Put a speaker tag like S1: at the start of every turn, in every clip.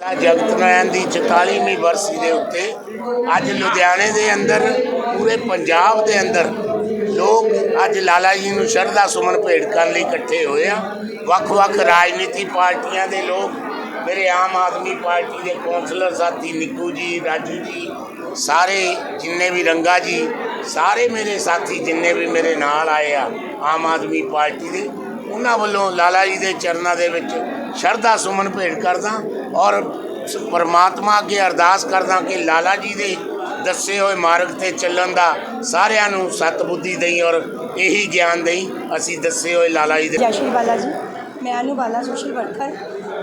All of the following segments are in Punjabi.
S1: ਜਗਤ ਨਾਰਾਇਣ ਦੀ 44ਵੀਂ ਬਰਸੀ ਦੇ ਉੱਤੇ ਅੱਜ ਲੁਧਿਆਣੇ ਦੇ ਅੰਦਰ, ਪੂਰੇ ਪੰਜਾਬ ਦੇ ਅੰਦਰ ਲੋਕ ਅੱਜ ਲਾਲਾ ਜੀ ਨੂੰ ਸ਼ਰਧਾ ਸੁਮਨ ਭੇਟ ਕਰਨ ਲਈ ਇਕੱਠੇ ਹੋਏ ਆ। ਵੱਖ-ਵੱਖ ਰਾਜਨੀਤੀ ਪਾਰਟੀਆਂ ਦੇ ਲੋਕ, ਮੇਰੇ ਆਮ ਆਦਮੀ ਪਾਰਟੀ ਦੇ ਕੌਂਸਲਰ ਸਾਥੀ ਨਿੱਕੂ ਜੀ, ਰਾਜੂ ਜੀ, ਸਾਰੇ ਜਿੰਨੇ ਵੀ ਰੰਗਾ ਜੀ, ਸਾਰੇ ਮੇਰੇ ਸਾਥੀ ਜਿੰਨੇ ਵੀ ਮੇਰੇ ਨਾਲ ਆਏ ਆ ਆਮ ਆਦਮੀ ਪਾਰਟੀ ਦੇ, ਉਹਨਾਂ ਵੱਲੋਂ ਲਾਲਾ ਜੀ ਦੇ ਚਰਨਾਂ ਦੇ ਵਿੱਚ ਸ਼ਰਧਾ ਸੁਮਨ ਭੇਟ ਕਰਦਾ ਔਰ ਪਰਮਾਤਮਾ ਅੱਗੇ ਅਰਦਾਸ ਕਰਦਾ ਕਿ ਲਾਲਾ ਜੀ ਦੇ ਦੱਸੇ ਹੋਏ ਮਾਰਗ ਤੇ ਚੱਲਣ ਦਾ ਸਾਰਿਆਂ ਨੂੰ ਸਤਬੁੱਧੀ ਦੇਈ ਔਰ ਇਹੀ ਗਿਆਨ ਦੇਈ। ਅਸੀਂ ਦੱਸੇ ਹੋਏ ਲਾਲਾ ਜੀ ਦੇ
S2: ਜੈ ਸ਼੍ਰੀ ਬਾਲਾ ਜੀ। ਮੈਂ ਅਨੂ ਬਾਲਾ ਸੋਸ਼ਲ ਵਰਕਰ।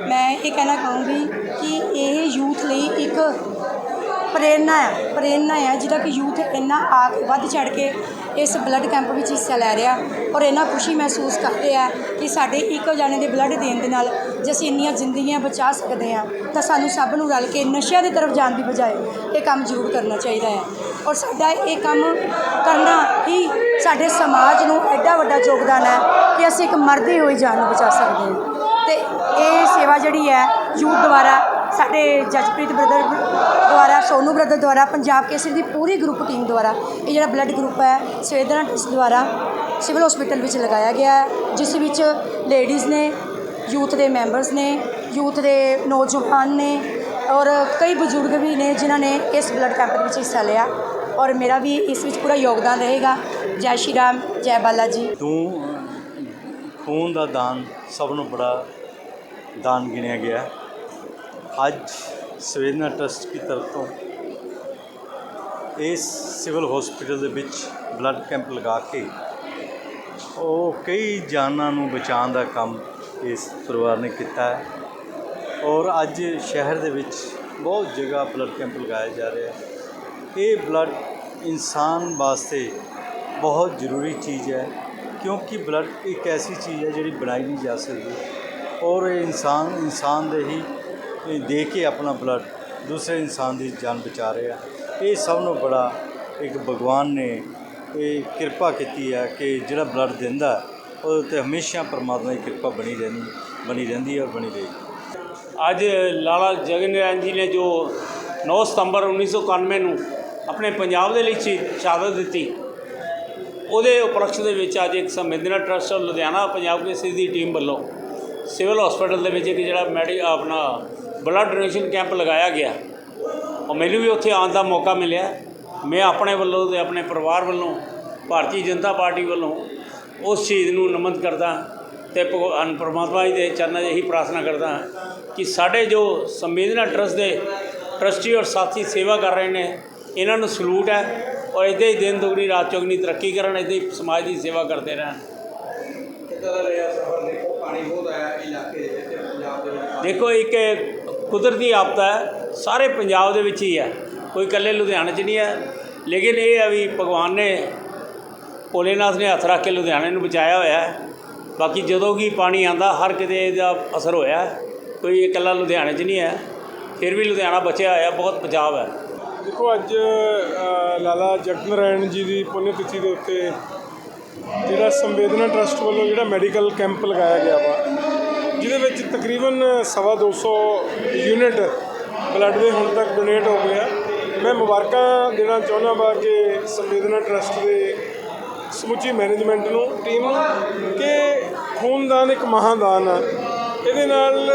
S2: ਮੈਂ ਇਹ ਕਹਿਣਾ ਚਾਹੂੰਗੀ ਕਿ ਇਹ ਯੂਥ ਲਈ ਇੱਕ ਪ੍ਰੇਰਨਾ ਹੈ ਪ੍ਰੇਰਨਾ ਹੈ ਜਿਹੜਾ ਕਿ ਯੂਥ ਇੰਨਾ ਆ ਵੱਧ ਚੜ ਕੇ ਇਸ ਬਲੱਡ ਕੈਂਪ ਵਿੱਚ ਹਿੱਸਾ ਲੈ ਰਿਹਾ ਔਰ ਇੰਨਾ ਖੁਸ਼ੀ ਮਹਿਸੂਸ ਕਰ ਰਿਹਾ ਕਿ ਸਾਡੇ ਇੱਕ ਜਾਣੇ ਦੇ ਬਲੱਡ ਦੇਣ ਦੇ ਨਾਲ ਜੇ ਅਸੀਂ ਇੰਨੀਆਂ ਜ਼ਿੰਦਗੀਆਂ ਬਚਾ ਸਕਦੇ ਹਾਂ, ਤਾਂ ਸਾਨੂੰ ਸਭ ਨੂੰ ਰਲ ਕੇ ਨਸ਼ਿਆਂ ਦੀ ਤਰਫ ਜਾਣ ਦੀ ਬਜਾਏ ਇਹ ਕੰਮ ਜ਼ਰੂਰ ਕਰਨਾ ਚਾਹੀਦਾ ਹੈ। ਔਰ ਸਾਡਾ ਇਹ ਕੰਮ ਕਰਨਾ ਹੀ ਸਾਡੇ ਸਮਾਜ ਨੂੰ ਐਡਾ ਵੱਡਾ ਯੋਗਦਾਨ ਹੈ ਕਿ ਅਸੀਂ ਇੱਕ ਮਰਦੀ ਹੋਈ ਜਾਨ ਨੂੰ ਬਚਾ ਸਕਦੇ ਹਾਂ। ਤੇ ਇਹ ਸੇਵਾ ਜਿਹੜੀ ਹੈ ਯੂਥ ਦੁਆਰਾ ਸਾਡੇ ਜਜਪ੍ਰੀਤ ਬ੍ਰਦਰ ਦੁਆਰਾ, ਸੋਨੂ ਬ੍ਰਦਰ ਦੁਆਰਾ, ਪੰਜਾਬ ਕੇਸਰੀ ਦੀ ਪੂਰੀ ਗਰੁੱਪ ਟੀਮ ਦੁਆਰਾ, ਇਹ ਜਿਹੜਾ ਬਲੱਡ ਗਰੁੱਪ ਹੈ ਸਵੇਦਨਾ ਟਰਸਟ ਦੁਆਰਾ ਸਿਵਲ ਹਸਪੀਟਲ ਵਿੱਚ ਲਗਾਇਆ ਗਿਆ ਹੈ, ਜਿਸ ਵਿੱਚ ਲੇਡੀਜ਼ ਨੇ ਯੂਥ ਦੇ ਮੈਂਬਰਸ ਨੇ ਯੂਥ ਦੇ ਨੌਜਵਾਨ ਨੇ ਔਰ ਕਈ ਬਜ਼ੁਰਗ ਵੀ ਨੇ ਜਿਨ੍ਹਾਂ ਨੇ ਇਸ ਬਲੱਡ ਕੈਂਪ ਵਿੱਚ ਹਿੱਸਾ ਲਿਆ ਔਰ ਮੇਰਾ ਵੀ ਇਸ ਵਿੱਚ ਪੂਰਾ ਯੋਗਦਾਨ ਰਹੇਗਾ। ਜੈ ਸ਼੍ਰੀ ਰਾਮ, ਜੈ ਬਾਲਾ ਜੀ
S3: ਤੂੰ ਖੂਨ ਦਾ ਦਾਨ ਸਭ ਨੂੰ ਬੜਾ ਦਾਨ ਗਿਣਿਆ ਗਿਆ। ਹੈ। ਅੱਜ ਸਵੇਦਨਾ ਟਰਸਟ ਦੀ ਤਰਫ ਤੋਂ। ਇਸ ਸਿਵਲ ਹਸਪੀਟਲ ਦੇ ਵਿੱਚ ਬਲੱਡ ਕੈਂਪ ਲਗਾ ਕੇ ਉਹ ਕਈ ਜਾਨਾਂ ਨੂੰ ਬਚਾਉਣ ਦਾ ਕੰਮ ਇਸ ਪਰਿਵਾਰ ਨੇ ਕੀਤਾ ਹੈ। ਔਰ ਅੱਜ ਸ਼ਹਿਰ ਦੇ ਵਿੱਚ ਬਹੁਤ ਜਗ੍ਹਾ ਬਲੱਡ ਕੈਂਪ ਲਗਾਇਆ ਜਾ ਰਿਹਾ ਹੈ। ਇਹ ਬਲੱਡ ਇਨਸਾਨ ਵਾਸਤੇ ਬਹੁਤ ਜ਼ਰੂਰੀ ਚੀਜ਼ ਹੈ, ਕਿਉਂਕਿ ਬਲੱਡ ਇੱਕ ਐਸੀ ਚੀਜ਼ ਹੈ ਜਿਹੜੀ ਬਣਾਈ ਨਹੀਂ ਜਾ ਸਕਦੀ। ਔਰ ਇਹ ਇਨਸਾਨ ਇਨਸਾਨ ਦੇ ਹੀ ਦੇ ਕੇ ਆਪਣਾ ਬਲੱਡ ਦੂਸਰੇ ਇਨਸਾਨ ਦੀ ਜਾਨ ਬਚਾ ਰਿਹਾ ਇਹ ਸਭ ਨੂੰ ਬੜਾ ਇੱਕ ਭਗਵਾਨ ਨੇ ਇਹ ਕਿਰਪਾ ਕੀਤੀ ਹੈ ਕਿ ਜਿਹੜਾ ਬਲੱਡ ਦਿੰਦਾ ਉਹਦੇ ਉੱਤੇ ਹਮੇਸ਼ਾ ਪਰਮਾਤਮਾ ਦੀ ਕਿਰਪਾ ਬਣੀ ਰਹਿੰਦੀ ਬਣੀ ਰਹਿੰਦੀ ਹੈ ਔਰ ਬਣੀ ਰਹੇਗੀ।
S4: ਅੱਜ ਲਾਲਾ ਜਗਨ ਨਾਰਾਇਣ ਜੀ ਨੇ ਜੋ 9 ਸਤੰਬਰ 1991 ਨੂੰ ਆਪਣੇ ਪੰਜਾਬ ਦੇ ਲਈ ਸ਼ਹਾਦਤ ਦਿੱਤੀ, ਉਹਦੇ ਉਪਲਕਸ਼ ਦੇ ਵਿੱਚ ਅੱਜ ਇੱਕ ਸੰਵੇਦਨਾ ਟਰਸਟ ਔਰ ਲੁਧਿਆਣਾ ਪੰਜਾਬ ਕੇਸਰੀ ਦੀ ਟੀਮ ਵੱਲੋਂ ਸਿਵਲ ਹਸਪੀਟਲ ਦੇ ਵਿੱਚ ਇੱਕ ਜਿਹੜਾ ਮੈਡੀ, ਆਪਣਾ ਬਲੱਡ ਡੋਨੇਸ਼ਨ ਕੈਂਪ ਲਗਾਇਆ ਗਿਆ। ਔਰ ਮੈਨੂੰ ਵੀ ਉੱਥੇ ਆਉਣ ਦਾ ਮੌਕਾ ਮਿਲਿਆ। ਮੈਂ ਆਪਣੇ ਵੱਲੋਂ ਤੇ ਆਪਣੇ ਪਰਿਵਾਰ ਵੱਲੋਂ ਭਾਰਤੀ ਜਨਤਾ ਪਾਰਟੀ ਵੱਲੋਂ ਉਸ ਸ਼ਹੀਦ ਨੂੰ ਨਮਨ ਕਰਦਾ ਤੇ ਭਗਵਾਨ ਪਰਮਾਤਮਾ ਜੀ ਦੇ ਚਰਨਾਂ 'ਚ ਇਹੀ ਪ੍ਰਾਰਥਨਾ ਕਰਦਾ ਕਿ ਸਾਡੇ ਜੋ ਸੰਵੇਦਨਾ ਟਰਸਟ ਦੇ ਟਰਸਟੀ ਔਰ ਸਾਥੀ ਸੇਵਾ ਕਰ ਰਹੇ ਨੇ ਇਹਨਾਂ ਨੂੰ ਸਲੂਟ ਹੈ ਔਰ ਇੱਦਾਂ ਹੀ ਦਿਨ ਦੁਗਣੀ ਰਾਤ ਚੌਗਣੀ ਤਰੱਕੀ ਕਰਨ ਇੱਦਾਂ ਹੀ ਸਮਾਜ ਦੀ ਸੇਵਾ ਕਰਦੇ ਰਹਿਣ। ਦੇਖੋ ਇੱਕ ਕੁਦਰਤੀ ਆਪਦਾ ਹੈ, ਸਾਰੇ ਪੰਜਾਬ ਦੇ ਵਿੱਚ ਹੀ ਹੈ। ਕੋਈ ਇਕੱਲੇ ਲੁਧਿਆਣੇ 'ਚ ਨਹੀਂ ਹੈ। ਲੇਕਿਨ ਇਹ ਹੈ ਵੀ ਭਗਵਾਨ ਨੇ, ਭੋਲੇਨਾਥ ਨੇ ਹੱਥ ਰੱਖ ਕੇ ਲੁਧਿਆਣੇ ਨੂੰ ਬਚਾਇਆ ਹੋਇਆ ਹੈ। ਬਾਕੀ ਜਦੋਂ ਵੀ ਪਾਣੀ ਆਂਦਾ ਹਰ ਕਿਤੇ ਇਹਦਾ ਅਸਰ ਹੋਇਆ ਕੋਈ ਇਕੱਲਾ ਲੁਧਿਆਣੇ 'ਚ ਨਹੀਂ ਹੈ। ਫਿਰ ਵੀ ਲੁਧਿਆਣਾ ਬਚਿਆ ਹੋਇਆ, ਬਹੁਤ ਪੰਜਾਬ ਹੈ।
S5: ਦੇਖੋ, ਅੱਜ ਲਾਲਾ ਜਗਤ ਨਾਰਾਇਣ ਜੀ ਦੀ ਪੁੰਨ ਤਿਥੀ ਦੇ ਉੱਤੇ ਜਿਹੜਾ ਸੰਵੇਦਨਾ ਟਰਸਟ ਵੱਲੋਂ ਜਿਹੜਾ ਮੈਡੀਕਲ ਕੈਂਪ ਲਗਾਇਆ ਗਿਆ ਵਾ ਜਿਹਦੇ ਵਿੱਚ ਤਕਰੀਬਨ ਸਵਾ 200 ਯੂਨਿਟ ਬਲੱਡ ਦੇ ਹੁਣ ਤੱਕ ਡੋਨੇਟ ਹੋ ਗਿਆ ਮੈਂ ਮੁਬਾਰਕਾਂ ਦੇਣਾ ਚਾਹੁੰਦਾ ਵਾ ਕਿ ਸੰਵੇਦਨਾ ਟਰਸਟ ਦੇ ਸਮੁੱਚੀ ਮੈਨੇਜਮੈਂਟ ਨੂੰ ਟੀਮ ਨੂੰ ਕਿ ਖੂਨਦਾਨ ਇੱਕ ਮਹਾਦਾਨ ਆ। ਇਹਦੇ ਨਾਲ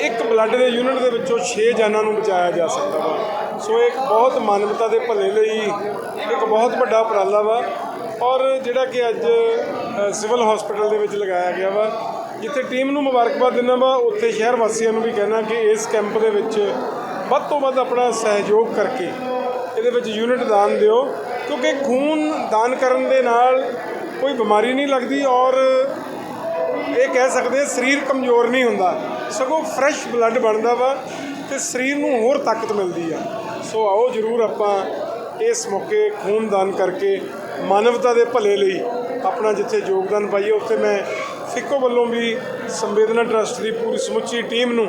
S5: ਇੱਕ ਬਲੱਡ ਦੇ ਯੂਨਿਟ ਦੇ ਵਿੱਚੋਂ 6 ਜਾਨਾਂ ਨੂੰ ਬਚਾਇਆ ਜਾ ਸਕਦਾ ਵਾ। ਸੋ ਇਹ ਇੱਕ ਬਹੁਤ ਮਾਨਵਤਾ ਦੇ ਭਲੇ ਲਈ ਇੱਕ ਬਹੁਤ ਵੱਡਾ ਉਪਰਾਲਾ ਵਾ। ਔਰ ਜਿਹੜਾ ਕਿ ਅੱਜ ਸਿਵਲ ਹਸਪੀਟਲ ਦੇ ਵਿੱਚ ਲਗਾਇਆ ਗਿਆ ਵਾ। ਜਿੱਥੇ ਟੀਮ ਨੂੰ ਮੁਬਾਰਕਬਾਦ ਦਿੰਦਾ ਵਾ, ਉੱਥੇ ਸ਼ਹਿਰ ਵਾਸੀਆਂ ਨੂੰ ਵੀ ਕਹਿਣਾ ਕਿ ਇਸ ਕੈਂਪ ਦੇ ਵਿੱਚ ਵੱਧ ਤੋਂ ਵੱਧ ਆਪਣਾ ਸਹਿਯੋਗ ਕਰਕੇ ਇਹਦੇ ਵਿੱਚ ਯੂਨਿਟ ਦਾਨ ਦਿਓ, ਕਿਉਂਕਿ ਖੂਨ ਦਾਨ ਕਰਨ ਦੇ ਨਾਲ ਕੋਈ ਬਿਮਾਰੀ ਨਹੀਂ ਲੱਗਦੀ ਔਰ ਇਹ ਕਹਿ ਸਕਦੇ ਸਰੀਰ ਕਮਜ਼ੋਰ ਨਹੀਂ ਹੁੰਦਾ। ਸਗੋਂ ਫਰੈਸ਼ ਬਲੱਡ ਬਣਦਾ ਵਾ ਤੇ ਸਰੀਰ ਨੂੰ ਹੋਰ ਤਾਕਤ ਮਿਲਦੀ ਆ। ਸੋ ਆਓ ਜਰੂਰ ਆਪਾਂ ਇਸ ਮੌਕੇ ਖੂਨ ਦਾਨ ਕਰਕੇ ਮਾਨਵਤਾ ਦੇ ਭਲੇ ਲਈ ਆਪਣਾ ਜਿੱਥੇ ਯੋਗਦਾਨ ਪਾਈਏ, ਉੱਥੇ ਮੈਂ ਫਿੱਕੋ ਵੱਲੋਂ ਵੀ ਸੰਵੇਦਨਾ ਟਰਸਟ ਦੀ ਪੂਰੀ ਸਮੁੱਚੀ ਟੀਮ ਨੂੰ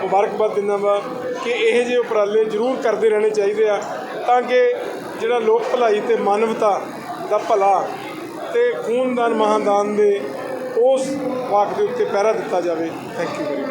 S5: ਮੁਬਾਰਕਬਾਦ ਦਿੰਦਾ ਵਾ ਕਿ ਇਹ ਜਿਹੇ ਉਪਰਾਲੇ ਜ਼ਰੂਰ ਕਰਦੇ ਰਹਿਣੇ ਚਾਹੀਦੇ ਆ ਤਾਂ ਕਿ ਜਿਹੜਾ ਲੋਕ ਭਲਾਈ ਤੇ ਮਾਨਵਤਾ ਦਾ ਭਲਾ ਤੇ ਖੂਨਦਾਨ ਮਹਾਦਾਨ ਦੇ ਉਸ ਵਾਕ ਦੇ ਉੱਤੇ ਪਹਿਰਾ ਦਿੱਤਾ ਜਾਵੇ। Thank you very